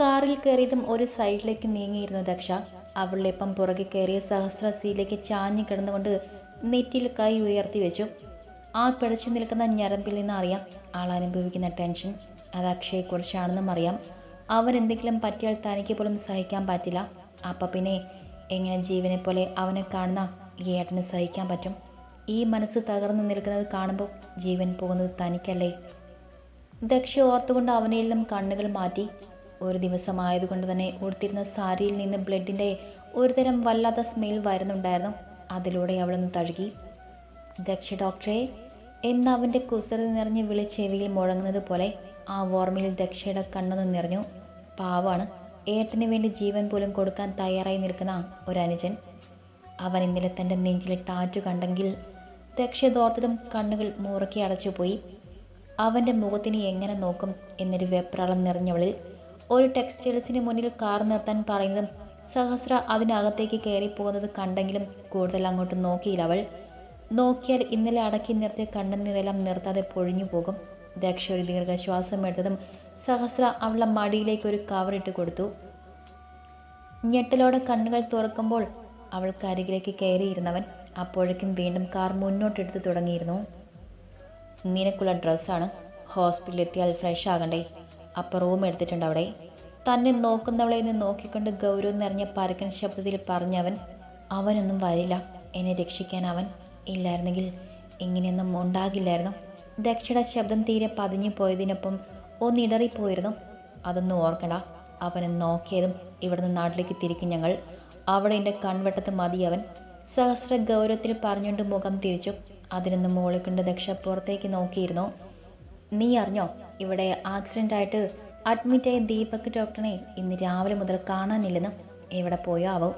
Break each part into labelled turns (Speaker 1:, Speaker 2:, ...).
Speaker 1: കാറിൽ കയറിയതും ഒരു സൈഡിലേക്ക് നീങ്ങിയിരുന്നു ദക്ഷ. അവളിലെപ്പം പുറകെ കയറിയ സഹസ്ര സീലേക്ക് ചാഞ്ഞു കിടന്നുകൊണ്ട് നെറ്റിൽ കൈ ഉയർത്തി വെച്ചു. ആ പിടച്ചു നിൽക്കുന്ന ഞരമ്പിൽ നിന്ന് അറിയാം ആൾ അനുഭവിക്കുന്ന ടെൻഷൻ. അത് അക്ഷയെക്കുറിച്ചാണെന്നും അറിയാം. അവൻ എന്തെങ്കിലും പറ്റിയാൽ തനിക്ക് പോലും സഹിക്കാൻ പറ്റില്ല. അപ്പം പിന്നെ എങ്ങനെ ജീവനെ പോലെ അവനെ കാണുന്ന ഈ ഏട്ടന് സഹിക്കാൻ പറ്റും? ഈ മനസ്സ് തകർന്നു നിൽക്കുന്നത് കാണുമ്പോൾ ജീവൻ പോകുന്നത് തനിക്കല്ലേ? ദക്ഷ ഓർത്തുകൊണ്ട് അവനിൽ കണ്ണുകൾ മാറ്റി ഒരു ദിവസമായതുകൊണ്ട് തന്നെ ഉടുത്തിരുന്ന സാരിയിൽ നിന്ന് ബ്ലഡിന്റെ ഒരുതരം വല്ലാത്ത സ്മെൽ വരുന്നുണ്ടായിരുന്നു. അതിലൂടെ അവളൊന്ന് തഴുകി. ദക്ഷ ഡോക്ടറെ എന്ന് അവന്റെ കുസൃതി നിറഞ്ഞ് വിളി ചെവിയിൽ മുഴങ്ങുന്നത് പോലെ ആ ഓർമ്മയിൽ ദക്ഷയുടെ കണ്ണൊന്ന് നിറഞ്ഞു. പാവാണ്. ഏട്ടന് വേണ്ടി ജീവൻ പോലും കൊടുക്കാൻ തയ്യാറായി നിൽക്കുന്ന ഒരനുജൻ അവൻ ഇന്നലെ തന്റെ നെഞ്ചിലെ ടാറ്റു കണ്ടെങ്കിൽ ദക്ഷ ദോർത്തതും കണ്ണുകൾ മുറുക്കി അടച്ചുപോയി. അവന്റെ മുഖത്തിന് എങ്ങനെ നോക്കും എന്നൊരു വെപ്രാളം നിറഞ്ഞവളിൽ ഒരു ടെക്സ്റ്റൈൽസിന് മുന്നിൽ കാർ നിർത്താൻ പറയുന്നതും സഹസ്ര അതിനകത്തേക്ക് കയറിപ്പോകുന്നത് കണ്ടെങ്കിലും കൂടുതൽ അങ്ങോട്ട് നോക്കിയില്ല അവൾ. നോക്കിയാൽ ഇന്നലെ അടക്കി നിർത്തിയ കണ്ണുനീരെല്ലാം നിർത്താതെ പൊഴിഞ്ഞു പോകും. ദക്ഷ ഒരു ദീർഘശ്വാസം എടുത്തതും സഹസ്ര അവളുടെ മടിയിലേക്ക് ഒരു കവറിട്ട് കൊടുത്തു. ഞെട്ടലോടെ കണ്ണുകൾ തുറക്കുമ്പോൾ അവൾക്ക് അരികിലേക്ക് കയറിയിരുന്നവൻ അപ്പോഴേക്കും വീണ്ടും കാർ മുന്നോട്ടെടുത്ത് തുടങ്ങിയിരുന്നു. നിനക്കുള്ള ഡ്രസ്സാണ് ഹോസ്പിറ്റലിൽ എത്തിയാൽ ഫ്രഷ് ആകണ്ടേ. അപ്പം റൂം എടുത്തിട്ടുണ്ട് അവിടെ. തന്നെ നോക്കുന്നവളെ നിന്ന് നോക്കിക്കൊണ്ട് ഗൗരവം നിറഞ്ഞ പരക്കൻ ശബ്ദത്തിൽ പറഞ്ഞവൻ അവനൊന്നും വരില്ല. എന്നെ രക്ഷിക്കാൻ അവൻ ഇല്ലായിരുന്നെങ്കിൽ ഇങ്ങനെയൊന്നും ഉണ്ടാകില്ലായിരുന്നു ദക്ഷയുടെ ശബ്ദം തീരെ പതിഞ്ഞു പോയതിനൊപ്പം ഒന്നിടറിപ്പോയിരുന്നു അതൊന്നും ഓർക്കണ്ട. അവനെ നോക്കിയതും ഇവിടുന്ന് നാട്ടിലേക്ക് തിരിക്കും ഞങ്ങൾ. അവിടെ എന്റെ കൺവെട്ടത്ത് മതി അവൻ സഹസ്ര ഗൗരവത്തിൽ പറഞ്ഞുകൊണ്ട് മുഖം തിരിച്ചു. അതിനൊന്ന് മോളിക്കൊണ്ട് ദക്ഷ പുറത്തേക്ക് നോക്കിയിരുന്നു. നീ അറിഞ്ഞോ? ഇവിടെ ആക്സിഡന്റ് ആയിട്ട് അഡ്മിറ്റായ ദീപക് ഡോക്ടറിനെ ഇന്ന് രാവിലെ മുതൽ കാണാനില്ലെന്ന് എവിടെ പോയോ ആവും.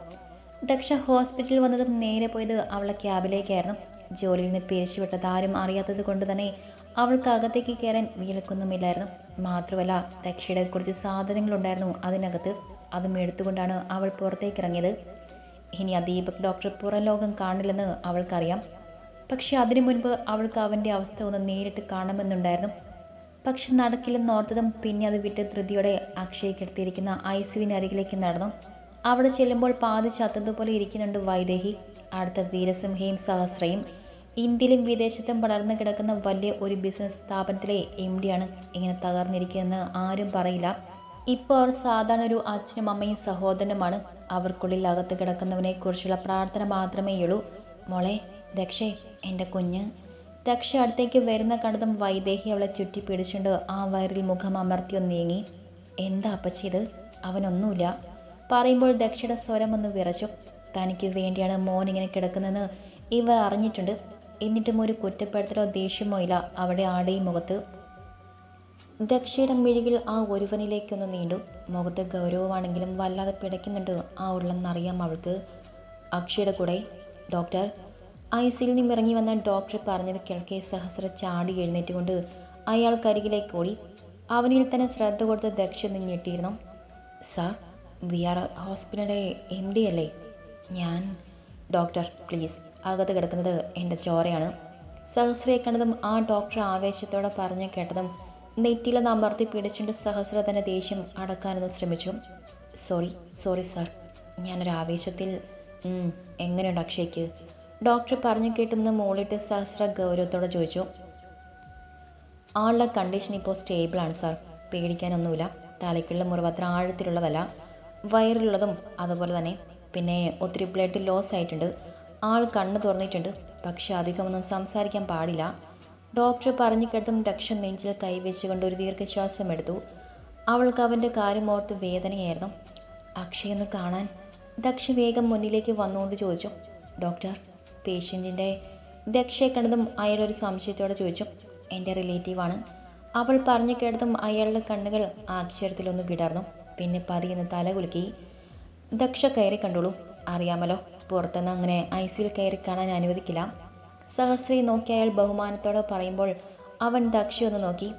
Speaker 1: ദക്ഷ ഹോസ്പിറ്റലിൽ വന്നതും നേരെ പോയത് അവളെ ക്യാബിലേക്കായിരുന്നു ജോലിയിൽ നിന്ന് പിരിച്ചുവിട്ടത് ആരും അറിയാത്തത് കൊണ്ട് തന്നെ അവൾക്ക് അകത്തേക്ക് കയറാൻ വിലക്കൊന്നുമില്ലായിരുന്നു മാത്രമല്ല ദക്ഷയുടെ കുറച്ച് സാധനങ്ങളുണ്ടായിരുന്നു അതിനകത്ത്. അതും എടുത്തുകൊണ്ടാണ് അവൾ പുറത്തേക്ക് ഇറങ്ങിയത് ഇനി ആ ദീപക് ഡോക്ടർ പുറം ലോകം കാണില്ലെന്ന് അവൾക്കറിയാം. പക്ഷെ അതിനു മുൻപ് അവൾക്ക് അവന്റെ അവസ്ഥ ഒന്ന് നേരിട്ട് കാണുമെന്നുണ്ടായിരുന്നു. പക്ഷെ നടക്കില്ലെന്ന് ഓർത്തതും പിന്നെ അത് വിട്ട് ധൃതിയോടെ അക്ഷയ്ക്കെടുത്തിരിക്കുന്ന ഐസുവിന് അരികിലേക്ക് നടന്നു. അവിടെ ചെല്ലുമ്പോൾ പാതി ചത്തതുപോലെ ഇരിക്കുന്നുണ്ട് വൈദേഹി. അടുത്ത വീരസിംഹയും സഹസ്രയും. ഇന്ത്യയിലും വിദേശത്തും പടർന്നു കിടക്കുന്ന വലിയ ഒരു ബിസിനസ് സ്ഥാപനത്തിലെ എം ഡിയാണ് ഇങ്ങനെ തകർന്നിരിക്കുന്നതെന്ന് ആരും പറയില്ല. ഇപ്പോൾ അവർ സാധാരണ ഒരു അച്ഛനും അമ്മയും സഹോദരനുമാണ്. അവർക്കുള്ളിൽ അകത്ത് കിടക്കുന്നവനെക്കുറിച്ചുള്ള പ്രാർത്ഥന മാത്രമേയുള്ളൂ. മോളെ ദക്ഷേ എന്റെ കുഞ്ഞ്. ദക്ഷ അടുത്തേക്ക് വരുന്ന കണ്ടതും വൈദേഹി അവളെ ചുറ്റി പിടിച്ചുകൊണ്ട് ആ വയറിൽ മുഖം അമർത്തിയൊന്ന് നീങ്ങി എന്താ അപ്പച്ചിത് അവനൊന്നുമില്ല. പറയുമ്പോൾ ദക്ഷയുടെ സ്വരം ഒന്ന് വിറച്ചു. തനിക്ക് വേണ്ടിയാണ് മോൻ ഇങ്ങനെ കിടക്കുന്നതെന്ന് ഇവർ അറിഞ്ഞിട്ടുണ്ട്. എന്നിട്ടും ഒരു കുറ്റപ്പെടുത്തലോ ദേഷ്യമോ ഇല്ല. അവിടെ ആടെയും മുഖത്ത്. ദക്ഷയുടെ മിഴികൾ ആ ഒരുവനിലേക്കൊന്ന് നീണ്ടു. മുഖത്ത് ഗൗരവമാണെങ്കിലും വല്ലാതെ പിടയ്ക്കുന്നുണ്ട് ആ ഉള്ളെന്നറിയാം അവൾക്ക്. അക്ഷയുടെ കൂടെ ഡോക്ടർ ഐ സിയിൽ നിന്നും ഇറങ്ങി വന്ന ഡോക്ടർ പറഞ്ഞത് കേൾക്കെ സഹസ്ര ചാടി എഴുന്നേറ്റുകൊണ്ട് അയാൾക്കരികിലേക്ക് ഓടി. അവനിൽ തന്നെ ശ്രദ്ധ കൊടുത്ത് ദക്ഷ നിഞ്ഞെട്ടിയിരുന്നു സാർ വി ആർ ഹോസ്പിറ്റലിലെ എം ഡി അല്ലേ? ഞാൻ ഡോക്ടർ പ്ലീസ്. അകത്ത് കിടക്കുന്നത് എന്റെ ചോരയാണ്. സഹസ്രയെ കണ്ടതും ആ ഡോക്ടർ ആവേശത്തോടെ പറഞ്ഞു കേട്ടതും നെറ്റിയിലൊന്ന് അമർത്തി പിടിച്ചുകൊണ്ട് സഹസ്ര തന്നെ ദേഷ്യം അടക്കാനൊന്ന് ശ്രമിച്ചു. Sorry sorry sir. ഞാനൊരു ആവേശത്തിൽ എങ്ങനെയുണ്ട് അക്ഷയ്ക്ക്? ഡോക്ടർ പറഞ്ഞു കേട്ടുന്ന മോളിട്ട് സഹസ്ര ഗൗരവത്തോടെ ചോദിച്ചു ആളുടെ കണ്ടീഷൻ ഇപ്പോൾ സ്റ്റേബിളാണ് സാർ പേടിക്കാനൊന്നുമില്ല. തലയ്ക്കുള്ള മുറിവ് അത്ര ആഴത്തിലുള്ളതല്ല. വയറിലുള്ളതും അതുപോലെ തന്നെ. പിന്നെ ഒത്തിരി ബ്ലഡ് ലോസ് ആയിട്ടുണ്ട്. ആൾ കണ്ണ് തുറന്നിട്ടുണ്ട്. പക്ഷെ അധികമൊന്നും സംസാരിക്കാൻ പാടില്ല. ഡോക്ടർ പറഞ്ഞു കേട്ടും ദക്ഷൻ നെഞ്ചിൽ കൈവച്ചുകൊണ്ട് ഒരു ദീർഘശ്വാസം എടുത്തു. അവൾക്ക് അവന്റെ കാര്യം ഓർത്ത് വേദനയായിരുന്നു. അക്ഷയൊന്ന് കാണാൻ. ദക്ഷ വേഗം മുന്നിലേക്ക് വന്നുകൊണ്ട് ചോദിച്ചു ഡോക്ടർ പേഷ്യന്റിന്റെ ദക്ഷയെ കണ്ടതും അയാൾ ഒരു സംശയത്തോടെ ചോദിച്ചു എന്റെ റിലേറ്റീവാണ് അവൾ പറഞ്ഞു കേട്ടതും അയാളുടെ കണ്ണുകൾ ആക്ഷരത്തിലൊന്ന് വിടർന്നു. പിന്നെ പതിയെന്ന് തല കുലുക്കി ദക്ഷ കയറി കണ്ടോളൂ. അറിയാമല്ലോ പുറത്തുനിന്ന് അങ്ങനെ ഐ സിയിൽ കയറി കാണാൻ അനുവദിക്കില്ല. സഹസ്രി നോക്കി അയാൾ ബഹുമാനത്തോടെ പറയുമ്പോൾ അവൻ ദക്ഷയൊന്ന് നോക്കി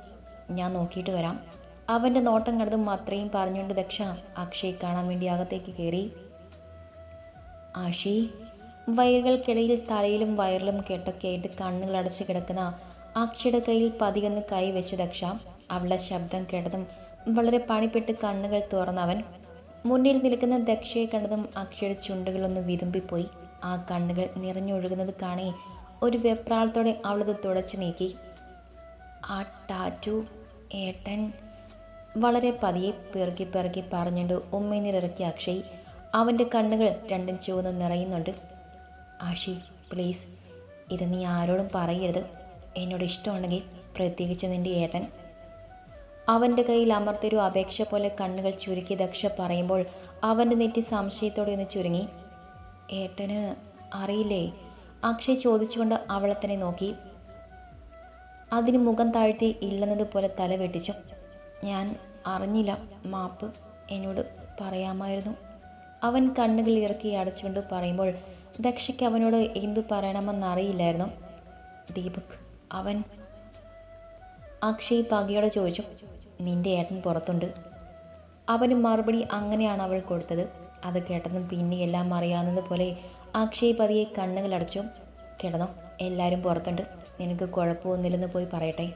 Speaker 1: ഞാൻ നോക്കിയിട്ട് വരാം. അവന്റെ നോട്ടം കണ്ടതും അത്രയും പറഞ്ഞുകൊണ്ട് ദക്ഷ അക്ഷയ് കാണാൻ വേണ്ടി അകത്തേക്ക് കയറി. ആഷി വയറുകൾക്കിടയിൽ തലയിലും വയറിലും കെട്ടൊക്കെയായിട്ട് കണ്ണുകൾ അടച്ച് കിടക്കുന്ന അക്ഷയുടെ കയ്യിൽ പതികന്ന് കൈ വെച്ച് ദക്ഷ അവളുടെ ശബ്ദം കേട്ടതും വളരെ പണിപ്പെട്ട് കണ്ണുകൾ തുറന്നവൻ മുന്നിൽ നിൽക്കുന്ന ദക്ഷയെ കണ്ടതും അക്ഷയുടെ ചുണ്ടുകളൊന്ന് വിതുമ്പിപ്പോയി. ആ കണ്ണുകൾ നിറഞ്ഞൊഴുകുന്നത് കാണി ഒരു വെപ്രാളത്തോടെ അവളത് തുടച്ചു നീക്കി. ആ ടാറ്റു ഏട്ടൻ വളരെ പതിയെ പിറകി പിറകി പറഞ്ഞുകൊണ്ട് ഉമ്മയിനിറക്കി അക്ഷയ്. അവന്റെ കണ്ണുകൾ രണ്ടും ചുവന്ന് നിറയുന്നുണ്ട്. ആഷി പ്ലീസ്. ഇത് നീ ആരോടും പറയരുത്. എന്നോട് ഇഷ്ടമുണ്ടെങ്കിൽ പ്രത്യേകിച്ച് നിന്റെ ഏട്ടൻ. അവന്റെ കയ്യിൽ അമർത്തൊരു അപേക്ഷ പോലെ കണ്ണുകൾ ചുരുക്കി ദക്ഷ പറയുമ്പോൾ അവന്റെ നെറ്റി സംശയത്തോടെ ഒന്ന് ചുരുങ്ങി. ഏട്ടന് അറിയില്ലേ? അക്ഷയ് ചോദിച്ചുകൊണ്ട് അവളെ തന്നെ നോക്കി. അതിന് മുഖം താഴ്ത്തി ഇല്ലെന്നതുപോലെ തല വെട്ടിച്ചു. ഞാൻ അറിഞ്ഞില്ല മാപ്പ്. എന്നോട് പറയാമായിരുന്നു. അവൻ കണ്ണുകൾ ഇറക്കി അടച്ചുകൊണ്ട് പറയുമ്പോൾ ദക്ഷയ്ക്ക് അവനോട് എന്തു പറയണമെന്നറിയില്ലായിരുന്നു. ദീപക് അവൻ അക്ഷയ് പകയോടെ ചോദിച്ചു നിന്റെ ഏട്ടൻ പുറത്തുണ്ട്. അവന് മറുപടി അങ്ങനെയാണ് അവൾ കൊടുത്തത്. അത് കേട്ടതും പിന്നെ എല്ലാം അറിയാവുന്നത് പോലെ അക്ഷയ് പതിയെ കണ്ണുകൾ അടച്ചു കിടന്നോ എല്ലാവരും പുറത്തുണ്ട്. നിനക്ക് കുഴപ്പമൊന്നുമില്ലെന്ന് പോയി പറയട്ടെ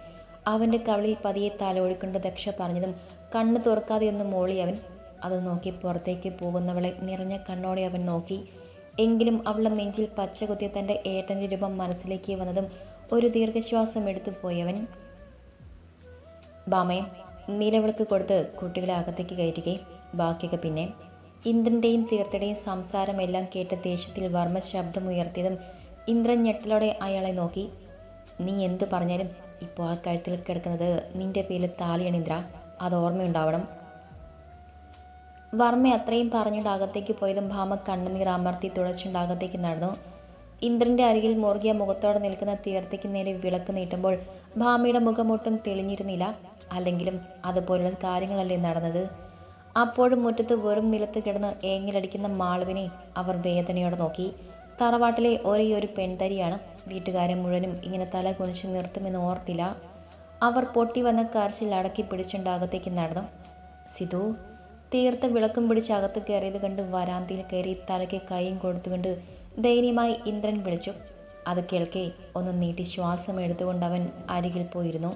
Speaker 1: അവന്റെ കവളിൽ പതിയെ തലോടിക്കൊണ്ട് ദക്ഷ പറഞ്ഞതും കണ്ണ് തുറക്കാതെ ഒന്ന് മോളി അവൻ. അത് നോക്കി പുറത്തേക്ക് പോകുന്നവളെ നിറഞ്ഞ കണ്ണോടെ അവൻ നോക്കി. എങ്കിലും അവളുടെ നെഞ്ചിൽ പച്ച കുത്തിയ തന്റെ ഏട്ടന്റെ രൂപം മനസ്സിലേക്ക് വന്നതും ഒരു ദീർഘശ്വാസം എടുത്തു പോയവൻ ബാമയെ നിലവിളക്ക് കൊടുത്ത് കുട്ടികളെ അകത്തേക്ക് കയറ്റുകയും ബാക്കിയൊക്കെ പിന്നെ. ഇന്ദ്രന്റെയും തീർത്ഥയുടെയും സംസാരമെല്ലാം കേട്ട് ദേഷ്യത്തിൽ വർമ്മ ശബ്ദമുയർത്തിയതും ഇന്ദ്രൻ ഞെട്ടലോടെ അയാളെ നോക്കി. നീ എന്തു പറഞ്ഞാലും ഇപ്പോൾ ആ കഴുത്തിൽ കിടക്കുന്നത് നിന്റെ പേരിൽ താലിയാണ് ഇന്ദ്ര. അത് ഓർമ്മയുണ്ടാവണം. വർമ്മ അത്രയും പറഞ്ഞുകൊണ്ട് അകത്തേക്ക് പോയതും ഭാമ കണ്ണുനീർ അമർത്തി തുടച്ചുകൊണ്ട് അകത്തേക്ക് നടന്നു. ഇന്ദ്രന്റെ അരികിൽ മുറുകിയ മുഖത്തോടെ നിൽക്കുന്ന തീർത്ഥയ്ക്ക് നേരെ വിളക്ക് നീട്ടുമ്പോൾ ഭാമയുടെ മുഖമൊട്ടും തെളിഞ്ഞിരുന്നില്ല. അല്ലെങ്കിലും അതുപോലുള്ള കാര്യങ്ങളല്ലേ നടന്നത്? അപ്പോഴും മുറ്റത്ത് വെറും നിലത്ത് കിടന്ന് ഏങ്ങിലടിക്കുന്ന മാളുവിനെ അവർ വേദനയോടെ നോക്കി. തറവാട്ടിലെ ഒരേ ഒരു പെൺതരിയാണ്. വീട്ടുകാരെ മുഴുവനും ഇങ്ങനെ തല കുനിച്ച് നിർത്തുമെന്ന് ഓർത്തില്ല. അവർ പൊട്ടി വന്ന കാർച്ചിൽ അടക്കി പിടിച്ചുണ്ടാകത്തേക്ക് നടന്നു. സിധു തീർത്ത വിളക്കും പിടിച്ച് അകത്ത് കയറിയത് കണ്ട് വരാന്തിയിൽ കയറി തലയ്ക്ക് കൈയും കൊടുത്തുകൊണ്ട് ദയനീയമായി ഇന്ദ്രൻ വിളിച്ചു. അത് കേൾക്കെ ഒന്ന് നീട്ടി ശ്വാസം എടുത്തുകൊണ്ട് അവൻ അരികിൽ പോയിരുന്നു.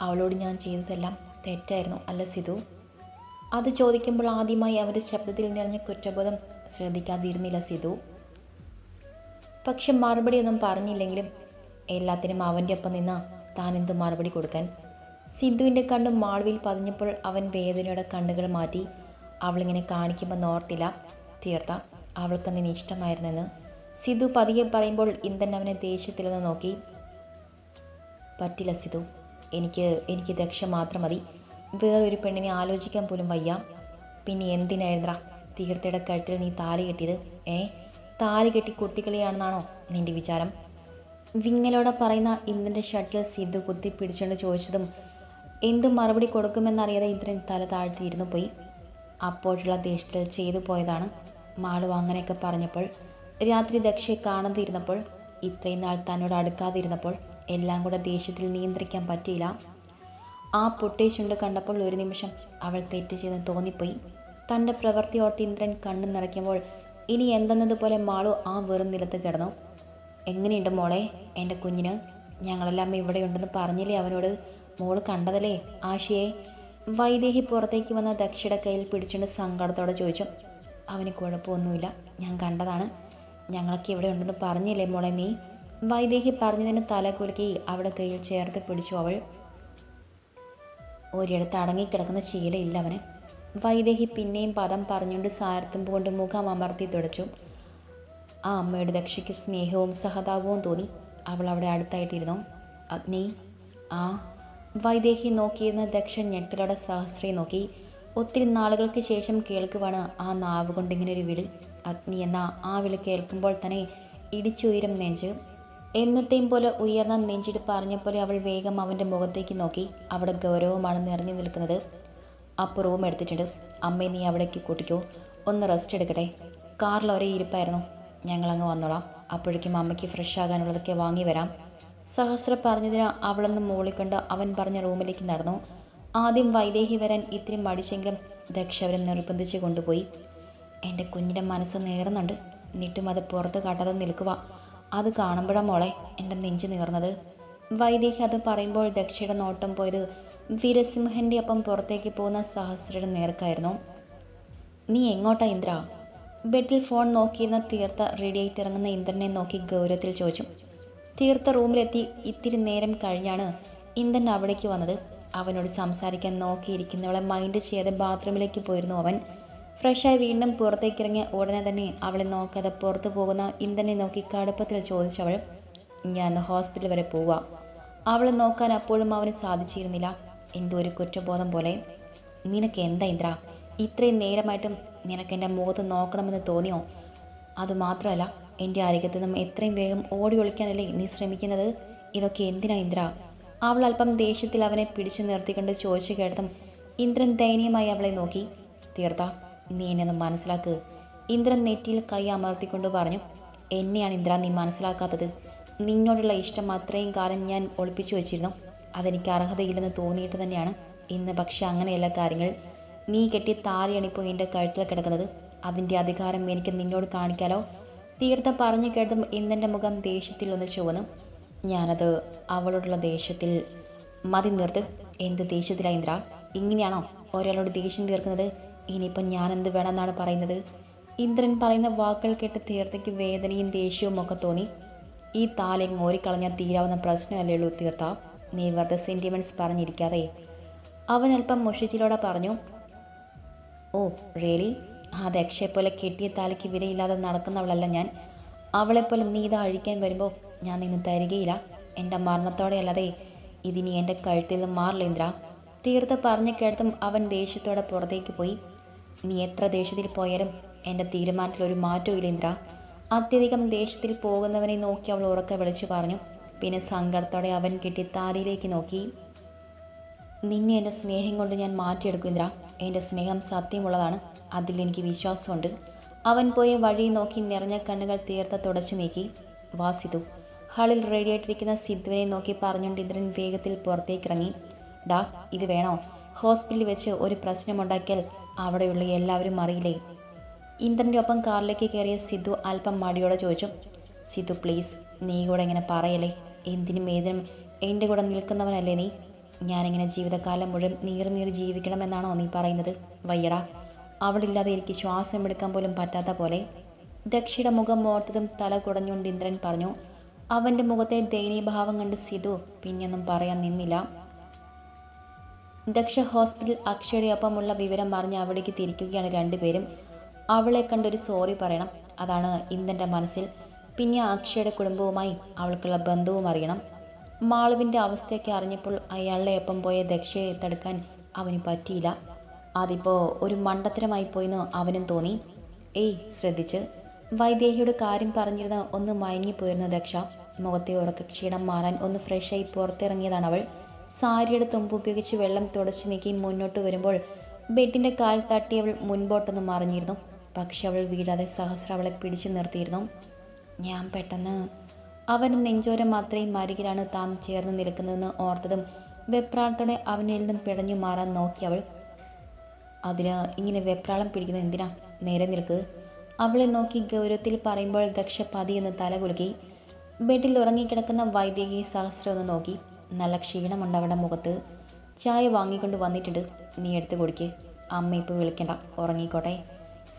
Speaker 1: അവളോട് ഞാൻ ചെയ്തതെല്ലാം തെറ്റായിരുന്നു അല്ല സിധു? അത് ചോദിക്കുമ്പോൾ ആദ്യമായി അവന്റെ ശബ്ദത്തിൽ നിറഞ്ഞ കുറ്റബോധം ശ്രദ്ധിക്കാതിരുന്നില്ല സിധു. പക്ഷെ മറുപടിയൊന്നും പറഞ്ഞില്ലെങ്കിലും എല്ലാത്തിനും അവന്റെ ഒപ്പം നിന്ന എന്ത് മറുപടി കൊടുക്കാൻ? സിദ്ധുവിന്റെ കണ്ണും മാളുവിൽ പതിഞ്ഞപ്പോൾ അവൻ വേദനയുടെ കണ്ണുകൾ മാറ്റി. അവളിങ്ങനെ കാണിക്കുമെന്ന് ഓർത്തില്ല. തീർത്ത അവൾക്ക് നിന്നെ ഇഷ്ടമായിരുന്നെന്ന്. സിധു പതിയെ പറയുമ്പോൾ ഇന്ദ്രൻ അവനെ ദേഷ്യത്തിലെന്ന് നോക്കി. പറ്റില്ല സിധു എനിക്ക് എനിക്ക് ദക്ഷ മാത്രം മതി. വേറൊരു പെണ്ണിനെ ആലോചിക്കാൻ പോലും വയ്യ. പിന്നെ എന്തിനായിരുന്നാ തീർത്ഥയുടെ കഴുത്തിൽ നീ താലി കെട്ടിയത്? ഏ? താലി കെട്ടി കുട്ടികളിയാണെന്നാണോ നിന്റെ വിചാരം? വിങ്ങലോടെ പറയുന്ന ഇന്ദ്രന്റെ ഷട്ടിൽ സിദ്ധു കുത്തി പിടിച്ചുകൊണ്ട് ചോദിച്ചതും എന്ത് മറുപടി കൊടുക്കുമെന്നറിയാതെ ഇന്ദ്രൻ തല താഴ്ത്തിയിരുന്നു പോയി. അപ്പോഴുള്ള ദേഷ്യത്തിൽ ചെയ്തു പോയതാണ് മാളു അങ്ങനെയൊക്കെ പറഞ്ഞപ്പോൾ രാത്രി ദക്ഷയെ കാണാതിരുന്നപ്പോൾ ഇത്രയും നാൾ തന്നോട് അടുക്കാതിരുന്നപ്പോൾ എല്ലാം കൂടെ ദേഷ്യത്തിൽ നിയന്ത്രിക്കാൻ പറ്റിയില്ല. ആ പൊട്ടേ ചുണ്ട് കണ്ടപ്പോൾ ഒരു നിമിഷം അവൾ തെറ്റ് ചെയ്തെന്ന് തോന്നിപ്പോയി. തന്റെ പ്രവൃത്തി ഓർത്ത് ഇന്ദ്രൻ കണ്ണു നിറയ്ക്കുമ്പോൾ ഇനി എന്തെന്നതുപോലെ മാളു ആ വെറും നിലത്ത് കിടന്നു. എങ്ങനെയുണ്ട് മോളെ എന്റെ കുഞ്ഞിന്? ഞങ്ങളെല്ലാം ഇവിടെയുണ്ടെന്ന് പറഞ്ഞില്ലേ അവനോട്? മോൾ കണ്ടതല്ലേ? ആഷിയെ. വൈദേഹി പുറത്തേക്ക് വന്ന ദക്ഷയുടെ കയ്യിൽ പിടിച്ചുകൊണ്ട് സങ്കടത്തോടെ ചോദിച്ചു അവന് കുഴപ്പമൊന്നുമില്ല. ഞാൻ കണ്ടതാണ്. ഞങ്ങളൊക്കെ ഇവിടെ ഉണ്ടെന്ന് പറഞ്ഞില്ലേ മോളെ നീ? വൈദേഹി പറഞ്ഞതിന് തല കുലുക്കി അവിടെ കയ്യിൽ ചേർത്ത് പിടിച്ചു അവൾ. ഒരിടത്ത് അടങ്ങിക്കിടക്കുന്ന ശീലയില്ല അവന്. വൈദേഹി പിന്നെയും പദം പറഞ്ഞുകൊണ്ട് സാരത്തുമ്പ് കൊണ്ട് മുഖം അമർത്തി തുടച്ചു. ആ അമ്മയുടെ ദക്ഷയ്ക്ക് സ്നേഹവും സഹതാപവും തോന്നി. അവൾ അവിടെ അടുത്തായിട്ടിരുന്നു. അഗ്നി? ആ വൈദേഹി നോക്കിയിരുന്ന ദക്ഷൻ ഞെട്ടലോടെ സഹസ്രയെ നോക്കി. ഒത്തിരി നാളുകൾക്ക് ശേഷം കേൾക്കുവാണ് ആ നാവ് കൊണ്ടിങ്ങനെ ഒരു വിളി. അഗ്നി എന്ന ആ വിളി കേൾക്കുമ്പോൾ തന്നെ ഇടിച്ചുയരും നെഞ്ച്. എന്നത്തെയും പോലെ ഉയർന്ന നെഞ്ചിട്ട് പറഞ്ഞ പോലെ അവൾ വേഗം അവന്റെ മുഖത്തേക്ക് നോക്കി. അവിടെ ഗൗരവമാണ് നിറഞ്ഞു നിൽക്കുന്നത്. അപ്പുറവും എടുത്തിട്ടുണ്ട്. അമ്മയെ നീ അവിടേക്ക് കൂട്ടിക്കോ. ഒന്ന് റെസ്റ്റ് എടുക്കട്ടെ. കാറിൽ ഒരേ ഇരിപ്പായിരുന്നു. ഞങ്ങളങ്ങ് വന്നോളാം. അപ്പോഴേക്കും അമ്മയ്ക്ക് ഫ്രഷ് ആകാനുള്ളതൊക്കെ വാങ്ങി വരാം. സഹസ്ര പറഞ്ഞതിന് അവളൊന്ന് മൂളിക്കൊണ്ട് അവൻ പറഞ്ഞ റൂമിലേക്ക് നടന്നു. ആദ്യം വൈദേഹി വരാൻ ഇത്തിരി മടിച്ചെങ്കിലും ദക്ഷ അവരെ നിർബന്ധിച്ച് കൊണ്ടുപോയി. എന്റെ കുഞ്ഞിന്റെ മനസ്സ് നേർന്നുണ്ട്. എന്നിട്ടും അത് പുറത്ത് കാട്ടാതെ നിൽക്കുക. അത് കാണുമ്പോഴാണ് മോളെ എന്റെ നെഞ്ചു നീർന്നത്. വൈദേഹി അത് പറയുമ്പോൾ ദക്ഷയുടെ നോട്ടം പോയത് വീരസിംഹന്റെ ഒപ്പം പുറത്തേക്ക് പോകുന്ന സഹസ്രയുടെ നേർക്കായിരുന്നു. നീ എങ്ങോട്ടാ ഇന്ദ്ര? ബെഡിൽ ഫോൺ നോക്കിയിരുന്ന തീർത്ത റെഡിയായിട്ട് ഇറങ്ങുന്ന ഇന്ദ്രനെ നോക്കി ഗൗരവത്തിൽ ചോദിച്ചു. തീർത്ത റൂമിലെത്തി ഇത്തിരി നേരം കഴിഞ്ഞാണ് ഇന്ദൻ അവിടേക്ക് വന്നത്. അവനോട് സംസാരിക്കാൻ നോക്കിയിരിക്കുന്നവളെ മൈൻഡ് ചെയ്യാതെ ബാത്റൂമിലേക്ക് പോയിരുന്നു അവൻ. ഫ്രഷായി വീണ്ടും പുറത്തേക്ക് ഇറങ്ങിയ ഉടനെ തന്നെ അവളെ നോക്കാതെ പുറത്തു പോകുന്ന ഇന്ദനെ നോക്കി കടുപ്പത്തിൽ ചോദിച്ചവൾ ഞാൻ ഹോസ്പിറ്റൽ വരെ പോവുക അവളെ നോക്കാൻ അപ്പോഴും അവന് സാധിച്ചിരുന്നില്ല. എന്തോ ഒരു കുറ്റബോധം പോലെ. നിനക്ക് എന്താ ഇന്ദ്ര? ഇത്രയും നേരമായിട്ടും നിനക്ക് എന്റെ മുഖത്ത് നോക്കണമെന്ന് തോന്നിയോ? അതുമാത്രമല്ല എന്റെ അരികത്ത് നിന്നും എത്രയും വേഗം ഓടി ഒളിക്കാനല്ലേ നീ ശ്രമിക്കുന്നത്? ഇതൊക്കെ എന്തിനാ ഇന്ദ്ര? അവൾ അല്പം ദേഷ്യത്തിൽ അവനെ പിടിച്ചു നിർത്തിക്കൊണ്ട് ചോദിച്ചു കേട്ടതും ഇന്ദ്രൻ ദയനീയമായി അവളെ നോക്കി. തീർത്ത നീ എന്നെ ഒന്ന് മനസ്സിലാക്ക്. ഇന്ദ്രൻ നെറ്റിയിൽ കൈ അമർത്തിക്കൊണ്ട് പറഞ്ഞു എന്നെയാണ് ഇന്ദ്ര നീ മനസ്സിലാക്കാത്തത്. നിന്നോടുള്ള ഇഷ്ടം അത്രയും കാലം ഞാൻ ഒളിപ്പിച്ചു വെച്ചിരുന്നു. അതെനിക്ക് അർഹതയില്ലെന്ന് തോന്നിയിട്ട് തന്നെയാണ്. ഇന്ന് പക്ഷെ അങ്ങനെയല്ല കാര്യങ്ങൾ. നീ കെട്ടി താലിയാണിപ്പോൾ എന്റെ കഴുത്തിൽ കിടക്കുന്നത്. അതിന്റെ അധികാരം എനിക്ക് നിന്നോട് കാണിക്കാലോ? തീർത്ത പറഞ്ഞു കേട്ടതും ഇന്നെന്റെ മുഖം ദേഷ്യത്തിൽ ഒന്ന് ചുവന്നു. ഞാനത് അവളോടുള്ള ദേഷ്യത്തിൽ മതി നിർത്ത്. എന്ത് ദേഷ്യത്തിലാണ് ഇന്ദ്ര? ഇങ്ങനെയാണോ? ഒരാളോട് ദേഷ്യം തീർക്കുന്നത്? ഇനിയിപ്പം ഞാൻ എന്ത് വേണമെന്നാണ് പറയുന്നത്? ഇന്ദ്രൻ പറയുന്ന വാക്കുകൾ കേട്ട് തീർത്ഥയ്ക്ക് വേദനയും ദേഷ്യവും ഒക്കെ തോന്നി. ഈ താലയും ഓരിക്കളഞ്ഞാൽ തീരാവുന്ന പ്രശ്നമല്ലേ ഉള്ളൂ നീ വെറുതെ സെന്റിമെന്റ്സ് പറഞ്ഞിരിക്കാതെ. അവൻ അല്പം മുഷിച്ചിലോടെ പറഞ്ഞു. ഓ റിയലി ആ ദക്ഷയെപ്പോലെ കെട്ടിയ താലിക്ക് വിലയില്ലാതെ നടക്കുന്നവളല്ല ഞാൻ. അവളെപ്പോലെ നീ ഇത് അഴിക്കാൻ വരുമ്പോൾ ഞാൻ നിന്ന് തരികയില്ല. എന്റെ മരണത്തോടെ അല്ലാതെ ഇതിനി എന്റെ കഴുത്തിൽ നിന്ന് മാറില്ല ഇന്ദ്ര. തീർത്ത് പറഞ്ഞു കേട്ടതും അവൻ ദേഷ്യത്തോടെ പുറത്തേക്ക് പോയി. നീ എത്ര ദേഷ്യത്തിൽ പോയാലും എന്റെ തീരുമാനത്തിൽ ഒരു മാറ്റവും ഇന്ദ്ര. അത്യധികം ദേഷ്യത്തിൽ പോകുന്നവനെ നോക്കി അവൾ ഉറക്കെ വിളിച്ചു പറഞ്ഞു. പിന്നെ സങ്കടത്തോടെ അവൻ കിട്ടി താലിയിലേക്ക് നോക്കി. നിന്നെ എന്റെ സ്നേഹം കൊണ്ട് ഞാൻ മാറ്റിയെടുക്കും ഇന്ദ്ര. എന്റെ സ്നേഹം സത്യമുള്ളതാണ്. അതിൽ എനിക്ക് വിശ്വാസമുണ്ട്. അവൻ പോയ വഴി നോക്കി നിറഞ്ഞ കണ്ണുകൾ തീർത്ത തുടച്ചു നീക്കി. വാസിതു ഹാളിൽ റെഡിയായിട്ടിരിക്കുന്ന സിദ്ധുവിനെ നോക്കി പറഞ്ഞുകൊണ്ട് ഇന്ദ്രൻ വേഗത്തിൽ പുറത്തേക്കിറങ്ങി. ഡാ ഇത് വേണോ? ഹോസ്പിറ്റലിൽ വെച്ച് ഒരു പ്രശ്നമുണ്ടാക്കിയാൽ അവിടെയുള്ള എല്ലാവരും അറിയില്ലേ? ഇന്ദ്രന്റെ ഒപ്പം കാറിലേക്ക് കയറിയ സിദ്ധു അല്പം മടിയോടെ ചോദിച്ചു. സിദ്ധു പ്ലീസ് നീ കൂടെ ഇങ്ങനെ പറയല്ലേ? എന്തിനും ഏതിനും എന്റെ കൂടെ നിൽക്കുന്നവനല്ലേ നീ? ഞാനിങ്ങനെ ജീവിതകാലം മുഴുവൻ നീറി ജീവിക്കണമെന്നാണോ നീ പറയുന്നത്? വയ്യടാ. അവളില്ലാതെ എനിക്ക് ശ്വാസം എടുക്കാൻ പോലും പറ്റാത്ത പോലെ. ദക്ഷിയുടെ മുഖം ഓർത്തതും തല കുടഞ്ഞുകൊണ്ട് ഇന്ദ്രൻ പറഞ്ഞു അവന്റെ മുഖത്തെ ദയനീയഭാവം കണ്ട് സിധു പിന്നെയൊന്നും പറയാൻ നിന്നില്ല. ദക്ഷ ഹോസ്പിറ്റൽ അക്ഷയുടെ ഒപ്പമുള്ള വിവരം അറിഞ്ഞ് അവിടേക്ക് തിരിക്കുകയാണ് രണ്ടുപേരും. അവളെ കണ്ടൊരു സോറി പറയണം. അതാണ് ഇന്ദ്രന്റെ മനസ്സിൽ. പിന്നെ അക്ഷയുടെ കുടുംബവുമായി അവൾക്കുള്ള ബന്ധവും അറിയണം. മാളുവിന്റെ അവസ്ഥയൊക്കെ അറിഞ്ഞപ്പോൾ അയാളുടെ ഒപ്പം പോയ ദക്ഷയെ തടുക്കാൻ അവന് പറ്റിയില്ല. അതിപ്പോൾ ഒരു മണ്ടത്തരമായി പോയെന്ന് അവനും തോന്നി. ഏയ് ശ്രദ്ധിച്ച്. വൈദേഹിയുടെ കാര്യം പറഞ്ഞിരുന്ന ഒന്ന് മയങ്ങിപ്പോയിരുന്നു ദക്ഷ. മുഖത്തെ ഉറക്ക ക്ഷീണം മാറാൻ ഒന്ന് ഫ്രഷായി പുറത്തിറങ്ങിയതാണ് അവൾ. സാരിയുടെ തുമ്പ് ഉപയോഗിച്ച് വെള്ളം തുടച്ചു നീക്കി മുന്നോട്ട് വരുമ്പോൾ ബെഡിന്റെ കാൽ തട്ടി അവൾ മുൻപോട്ടൊന്ന് മറിഞ്ഞിരുന്നു. പക്ഷെ അവൾ വീടാതെ സഹസ്ര അവളെ പിടിച്ചു നിർത്തിയിരുന്നു. ഞാൻ പെട്ടെന്ന് അവൻ നെഞ്ചോരം അത്രയും മരികിലാണ് താൻ ചേർന്ന് നിൽക്കുന്നതെന്ന് ഓർത്തതും വെപ്രാളത്തോടെ അവനിൽ നിന്നും പിടഞ്ഞു മാറാൻ നോക്കി അവൾ. അതിന് ഇങ്ങനെ വെപ്രാളം പിടിക്കുന്നത് എന്തിനാ? നേരെ നിൽക്ക്. അവളെ നോക്കി ഗൗരവത്തിൽ പറയുമ്പോൾ ദക്ഷ പതിയെന്ന് തല കുലുക്കി. ബെഡിൽ ഉറങ്ങിക്കിടക്കുന്ന വൈദ്യകി സഹസ്രം ഒന്ന് നോക്കി. നല്ല ക്ഷീണമുണ്ട് അവളുടെ മുഖത്ത്. ചായ വാങ്ങിക്കൊണ്ട് വന്നിട്ടുണ്ട്. നീ എടുത്ത് കുടിക്ക്. അമ്മ ഇപ്പോൾ വിളിക്കണ്ട. ഉറങ്ങിക്കോട്ടെ.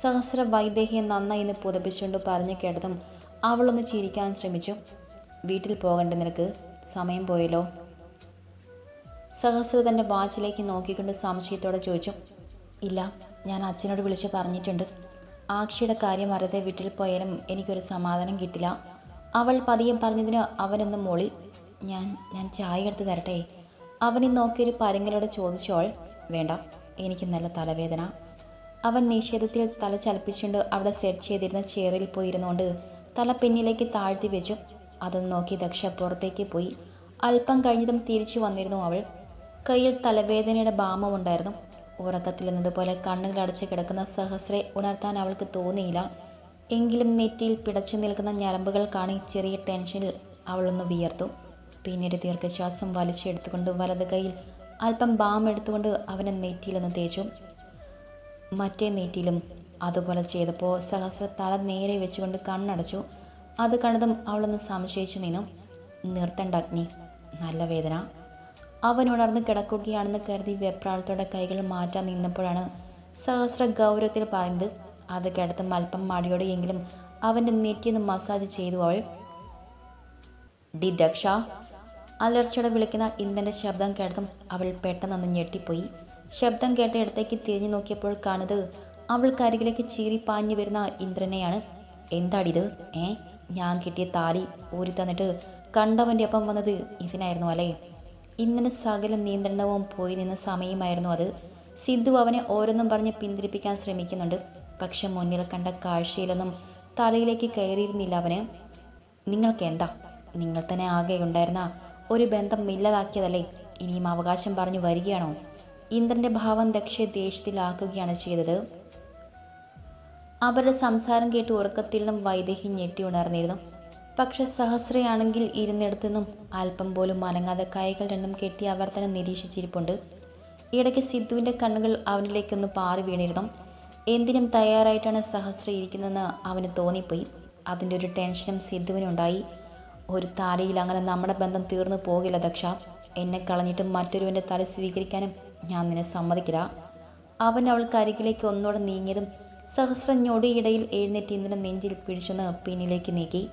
Speaker 1: സഹസ്ര വൈദേഹിയെ നന്നായി എന്ന് പുതപ്പിച്ചുകൊണ്ട് പറഞ്ഞു കേട്ടതും അവളൊന്ന് ചിരിക്കാൻ ശ്രമിച്ചു. വീട്ടിൽ പോകണ്ട നിനക്ക് സമയം പോയല്ലോ? സഹസ്ര തന്റെ വാച്ചിലേക്ക് നോക്കിക്കൊണ്ട് സംശയത്തോടെ ചോദിച്ചു. ഇല്ല ഞാൻ അച്ഛനോട് വിളിച്ച് പറഞ്ഞിട്ടുണ്ട്. ആക്ഷിയുടെ കാര്യം അറിയാതെ വീട്ടിൽ പോയാലും എനിക്കൊരു സമാധാനം കിട്ടില്ല. അവൾ പതിയെ പറഞ്ഞതിന് അവനൊന്ന് മൊളി. ഞാൻ ഞാൻ ചായ എടുത്ത് തരട്ടെ. അവനെ നോക്കിയൊരു പരങ്ങലോടെ ചോദിച്ചോൾ വേണ്ട എനിക്ക് നല്ല തലവേദന. അവൻ നിഷേധത്തിൽ തല ചലിപ്പിച്ചുകൊണ്ട് അവിടെ സെറ്റ് ചെയ്തിരുന്ന ചെയറിൽ പോയിരുന്നുകൊണ്ട് തല പിന്നിലേക്ക് താഴ്ത്തി വെച്ചു. അതൊന്ന് നോക്കി ദക്ഷ പുറത്തേക്ക് പോയി. അല്പം കഴിഞ്ഞതും തിരിച്ചു വന്നിരുന്നു അവൾ. കയ്യിൽ തലവേദനയുടെ ഭാമമുണ്ടായിരുന്നു ഉറക്കത്തിൽ നിന്നതുപോലെ കണ്ണുകൾ അടച്ച് കിടക്കുന്ന സഹസ്രെ ഉണർത്താൻ അവൾക്ക് തോന്നിയില്ല. എങ്കിലും നെറ്റിയിൽ പിടച്ചു നിൽക്കുന്ന ഞരമ്പുകൾ കാണി ചെറിയ ടെൻഷനിൽ അവളൊന്ന് വിയർത്തു. പിന്നീട് ദീർഘശ്വാസം വലിച്ചെടുത്തുകൊണ്ട് വലത് കൈയിൽ അല്പം ബാം എടുത്തുകൊണ്ട് അവനെ നെറ്റിയിലൊന്ന് തേച്ചു. മറ്റേ നെറ്റിയിലും അതുപോലെ ചെയ്തപ്പോൾ സഹസ്ര തല നേരെ വെച്ചുകൊണ്ട് കണ്ണടച്ചു. അത് കണ്ടതും അവളൊന്ന് സംശയിച്ചു നിന്നു. നിർത്തണ്ട അഗ്നി നല്ല വേദന. അവൻ ഉണർന്ന് കിടക്കുകയാണെന്ന് കരുതി വെപ്രാളത്തോടെ കൈകൾ മാറ്റാൻ നിന്നപ്പോഴാണ് സഹസ്ര ഗൗരവത്തിൽ പറയുന്നത് അത് കിടത്തും അല്പം മടിയോടെയെങ്കിലും അവന്റെ നെറ്റിയൊന്ന് മസാജ് ചെയ്തു അവൾ. ഡി ദക്ഷ അലർച്ചയോടെ വിളിക്കുന്ന ഇന്ദ്രന്റെ ശബ്ദം കേട്ടതും അവൾ പെട്ടെന്നൊന്ന് ഞെട്ടിപ്പോയി. ശബ്ദം കേട്ട ഇടത്തേക്ക് തിരിഞ്ഞു നോക്കിയപ്പോൾ കാണുന്നത് അവൾക്കരികിലേക്ക് ചീറി പാഞ്ഞു വരുന്ന ഇന്ദ്രനെയാണ്. എന്താടിത്? ഏ? ഞാൻ കിട്ടിയ താലി ഊരി തന്നിട്ട് കണ്ടവന്റെ ഒപ്പം വന്നത് ഇതിനായിരുന്നു അല്ലേ? ഇന്നലെ സകല നിയന്ത്രണവും പോയി നിന്ന സമയമായിരുന്നു അത്. സിദ്ധു അവനെ ഓരോന്നും പറഞ്ഞ് പിന്തിരിപ്പിക്കാൻ ശ്രമിക്കുന്നുണ്ട്. പക്ഷെ മുന്നിൽ കണ്ട കാഴ്ചയിലൊന്നും തലയിലേക്ക് കയറിയിരുന്നില്ല അവന്. നിങ്ങൾക്ക് എന്താ? നിങ്ങൾ തന്നെ ആകെ ഉണ്ടായിരുന്ന ഒരു ബന്ധം ഇല്ലാതാക്കിയതല്ലേ? ഇനിയും അവകാശം പറഞ്ഞു വരികയാണോ? ഇന്ദ്രന്റെ ഭാവം ദക്ഷയെ ദേഷ്യത്തിലാക്കുകയാണ് ചെയ്തത്. അവരുടെ സംസാരം കേട്ട് ഉറക്കത്തിൽ നിന്നും വൈദേഹി ഞെട്ടി ഉണർന്നിരുന്നു. പക്ഷെ സഹസ്രയാണെങ്കിൽ ഇരുന്നിടത്തു നിന്നും അല്പം പോലും അനങ്ങാതെ കൈകൾ രണ്ടും കെട്ടി അവർ തന്നെ നിരീക്ഷിച്ചിരിപ്പുണ്ട്. ഇടയ്ക്ക് സിദ്ധുവിന്റെ കണ്ണുകൾ അവനിലേക്കൊന്ന് പാറി വീണിരുന്നു. എന്തിനും തയ്യാറായിട്ടാണ് സഹസ്ര ഇരിക്കുന്നതെന്ന് അവന് തോന്നിപ്പോയി. അതിന്റെ ഒരു ടെൻഷനും സിദ്ധുവിനുണ്ടായി. ഒരു താലിയിൽ അങ്ങനെ നമ്മുടെ ബന്ധം തീർന്നു പോകില്ല ദക്ഷ. എന്നെ കളഞ്ഞിട്ട് മറ്റൊരുവന്റെ തല സ്വീകരിക്കാനും ഞാൻ നിന്നെ സമ്മതിക്കില്ല. അവൻ അവൾക്ക് അരികിലേക്ക് ഒന്നോടെ നീങ്ങിയതും സഹസ്ര ഞൊടിയിടയിൽ എഴുന്നേറ്റ് ഇന്ദ്രൻ നെഞ്ചിൽ പിടിച്ചൊന്ന് പിന്നിലേക്ക് നീക്കി.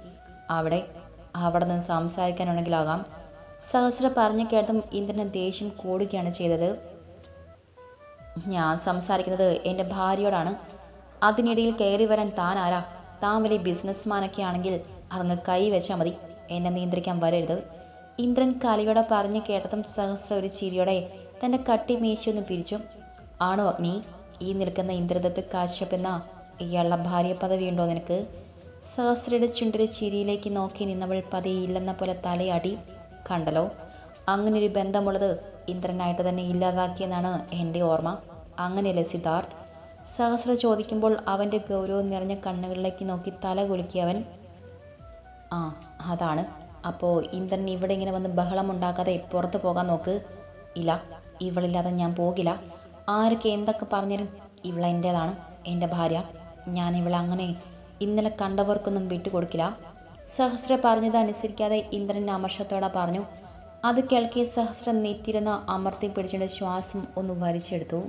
Speaker 1: അവിടെ അവിടെ നിന്ന് സംസാരിക്കാനുണ്ടെങ്കിലാകാം. സഹസ്ര പറഞ്ഞു കേട്ടതും ഇന്ദ്രന് ദേഷ്യം കൂടുകയാണ് ചെയ്തത്. ഞാൻ സംസാരിക്കുന്നത് എന്റെ ഭാര്യയോടാണ്. അതിനിടയിൽ കയറി വരാൻ താൻ ആരാ? താൻ വലിയ ബിസിനസ്മാനൊക്കെ ആണെങ്കിൽ അതങ്ങ് കൈ വെച്ചാൽ മതി. എന്നെ നിയന്ത്രിക്കാൻ വരരുത്. ഇന്ദ്രൻ കലയോടെ പറഞ്ഞു കേട്ടതും സഹസ്ര ഒരു ചിരിയോടെ തന്റെ കട്ടി മീശയൊന്ന് പിരിച്ചു. ആണോ അഗ്നി? ഈ നിൽക്കുന്ന ഇന്ദ്രദത്ത് കാശ്യപ് എന്ന ഇയാളുടെ ഭാര്യ പദവി ഉണ്ടോ നിനക്ക്? സഹസ്രയുടെ ചുണ്ടിലെ ചിരിയിലേക്ക് നോക്കി നിന്നവൾ പതിയില്ലെന്ന പോലെ തലയാടി കണ്ടല്ലോ. അങ്ങനൊരു ബന്ധമുള്ളത് ഇന്ദ്രനായിട്ട് തന്നെ ഇല്ലാതാക്കിയെന്നാണ് എന്റെ ഓർമ്മ. അങ്ങനെയല്ലേ സിദ്ധാർത്ഥ്? സഹസ്ര ചോദിക്കുമ്പോൾ അവന്റെ ഗൗരവം നിറഞ്ഞ കണ്ണുകളിലേക്ക് നോക്കി തല കുലുക്കിയവൻ ആ അതാണ്. അപ്പോൾ ഇന്ദ്രൻ ഇവിടെ ഇങ്ങനെ വന്ന് ബഹളം ഉണ്ടാക്കാതെ പുറത്ത് പോകാൻ നോക്ക്. ഇല്ല ഇവളില്ലാതെ ഞാൻ പോകില്ല. ആരൊക്കെ എന്തൊക്കെ പറഞ്ഞാലും ഇവളെന്റേതാണ് എന്റെ ഭാര്യ. ഞാൻ ഇവളെ അങ്ങനെ ഇന്നലെ കണ്ടവർക്കൊന്നും വിട്ടുകൊടുക്കില്ല. സഹസ്ര പറഞ്ഞത് അനുസരിക്കാതെ ഇന്ദ്രൻ അമർഷത്തോടെ പറഞ്ഞു അത് കേൾക്കെ സഹസ്രം നീറ്റിരുന്ന അമർത്തി പിടിച്ചുകൊണ്ട് ശ്വാസം ഒന്ന് വലിച്ചെടുത്തു.